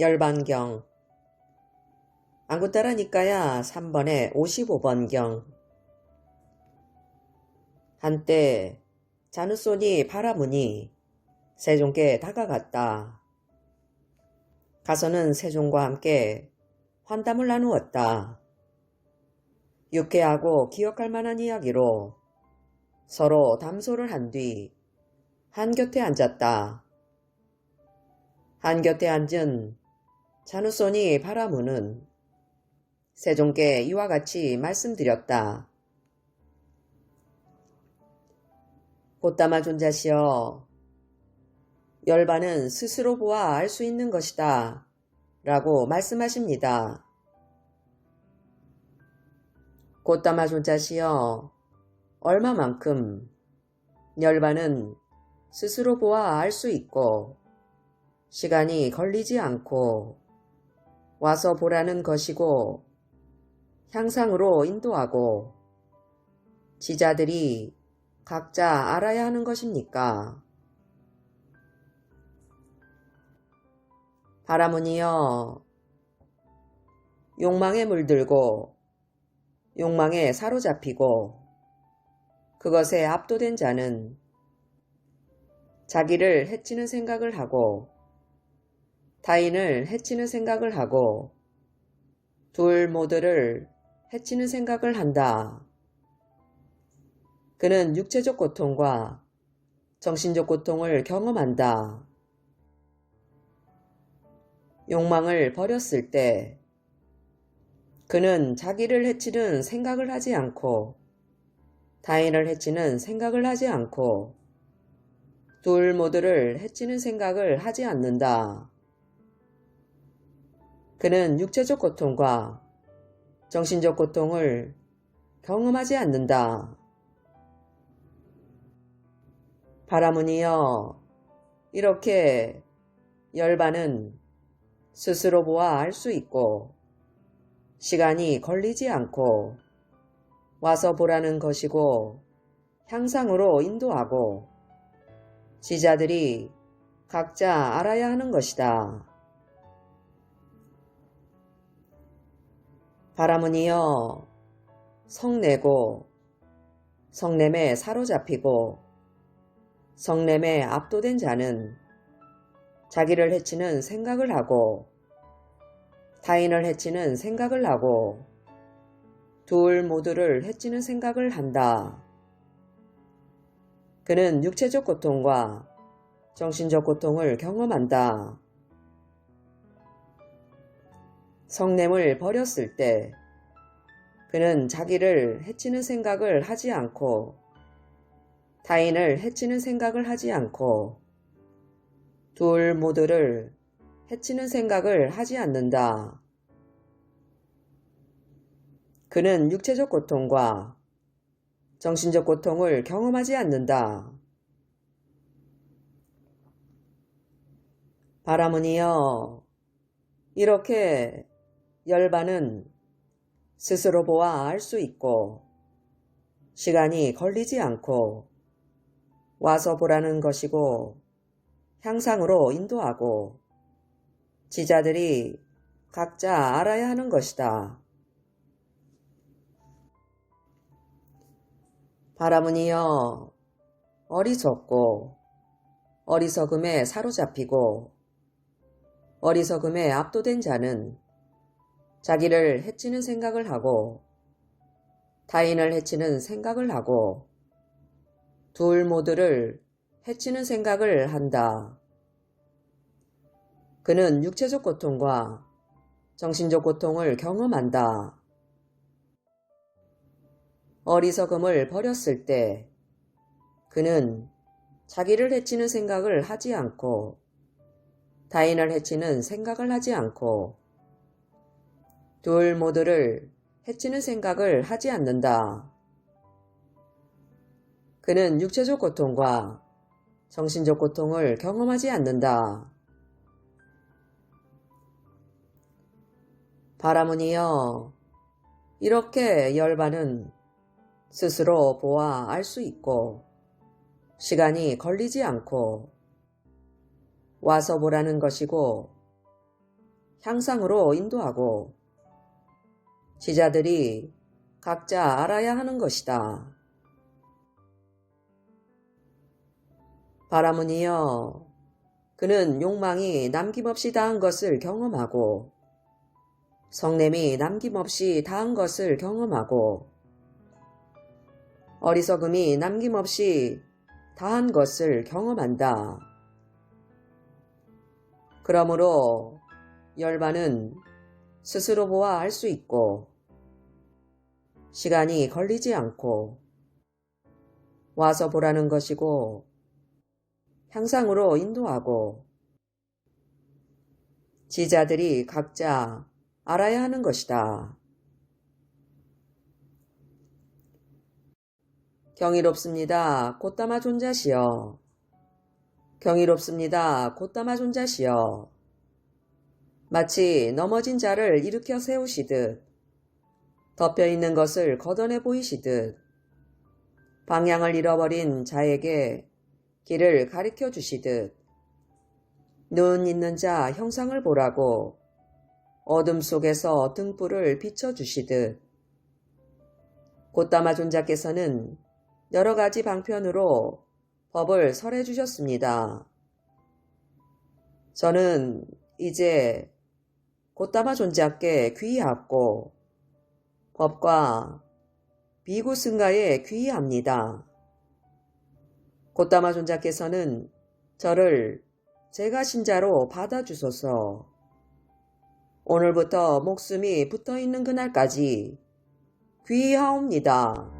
열반경 안구 따라 니까야 3번에 55번경 한때 자누손이 바라무니 세종께 다가갔다. 가서는 세종과 함께 환담을 나누었다. 유쾌하고 기억할 만한 이야기로 서로 담소를 한 뒤 한 곁에 앉았다. 한 곁에 앉은 자누손이 바라무는 세종께 이와 같이 말씀드렸다. 곧담아 존자시여, 열반은 스스로 보아 알 수 있는 것이다. 라고 말씀하십니다. 곧담아 존자시여, 얼마만큼 열반은 스스로 보아 알 수 있고, 시간이 걸리지 않고, 와서 보라는 것이고, 향상으로 인도하고, 지자들이 각자 알아야 하는 것입니까? 바라문이여, 욕망에 물들고, 욕망에 사로잡히고, 그것에 압도된 자는 자기를 해치는 생각을 하고, 타인을 해치는 생각을 하고, 둘 모두를 해치는 생각을 한다. 그는 육체적 고통과 정신적 고통을 경험한다. 욕망을 버렸을 때 그는 자기를 해치는 생각을 하지 않고 타인을 해치는 생각을 하지 않고 둘 모두를 해치는 생각을 하지 않는다. 그는 육체적 고통과 정신적 고통을 경험하지 않는다. 바라문이여, 이렇게 열반은 스스로 보아 알 수 있고, 시간이 걸리지 않고, 와서 보라는 것이고, 향상으로 인도하고, 지자들이 각자 알아야 하는 것이다. 바라문이여, 성내고, 성냄에 사로잡히고, 성냄에 압도된 자는 자기를 해치는 생각을 하고 타인을 해치는 생각을 하고 둘 모두를 해치는 생각을 한다. 그는 육체적 고통과 정신적 고통을 경험한다. 성냄을 버렸을 때 그는 자기를 해치는 생각을 하지 않고 타인을 해치는 생각을 하지 않고 둘 모두를 해치는 생각을 하지 않는다. 그는 육체적 고통과 정신적 고통을 경험하지 않는다. 바라문이여, 이렇게 열반은 스스로 보아 알 수 있고, 시간이 걸리지 않고, 와서 보라는 것이고, 향상으로 인도하고, 지자들이 각자 알아야 하는 것이다. 바라문이여, 어리석고, 어리석음에 사로잡히고, 어리석음에 압도된 자는 자기를 해치는 생각을 하고, 타인을 해치는 생각을 하고, 둘 모두를 해치는 생각을 한다. 그는 육체적 고통과 정신적 고통을 경험한다. 어리석음을 버렸을 때 그는 자기를 해치는 생각을 하지 않고 타인을 해치는 생각을 하지 않고 둘 모두를 해치는 생각을 하지 않는다. 그는 육체적 고통과 정신적 고통을 경험하지 않는다. 바라문이여, 이렇게 열반은 스스로 보아 알 수 있고, 시간이 걸리지 않고, 와서 보라는 것이고, 향상으로 인도하고 지자들이 각자 알아야 하는 것이다. 바라문이여, 그는 욕망이 남김없이 다한 것을 경험하고 성냄이 남김없이 다한 것을 경험하고 어리석음이 남김없이 다한 것을 경험한다. 그러므로 열반은 스스로 보아 알 수 있고 시간이 걸리지 않고 와서 보라는 것이고 향상으로 인도하고 지자들이 각자 알아야 하는 것이다. 경이롭습니다. 곧다마 존자시여. 경이롭습니다. 곧다마 존자시여. 마치 넘어진 자를 일으켜 세우시듯 덮여 있는 것을 걷어내 보이시듯 방향을 잃어버린 자에게 길을 가리켜 주시듯 눈 있는 자 형상을 보라고 어둠 속에서 등불을 비춰 주시듯 곧다마 존자께서는 여러 가지 방편으로 법을 설해 주셨습니다. 저는 이제 곧다마 존자께 귀의하고 법과 비구 승가에 귀의합니다. 곧다마 존자께서는 저를 제가 신자로 받아주소서. 오늘부터 목숨이 붙어 있는 그날까지 귀의하옵니다.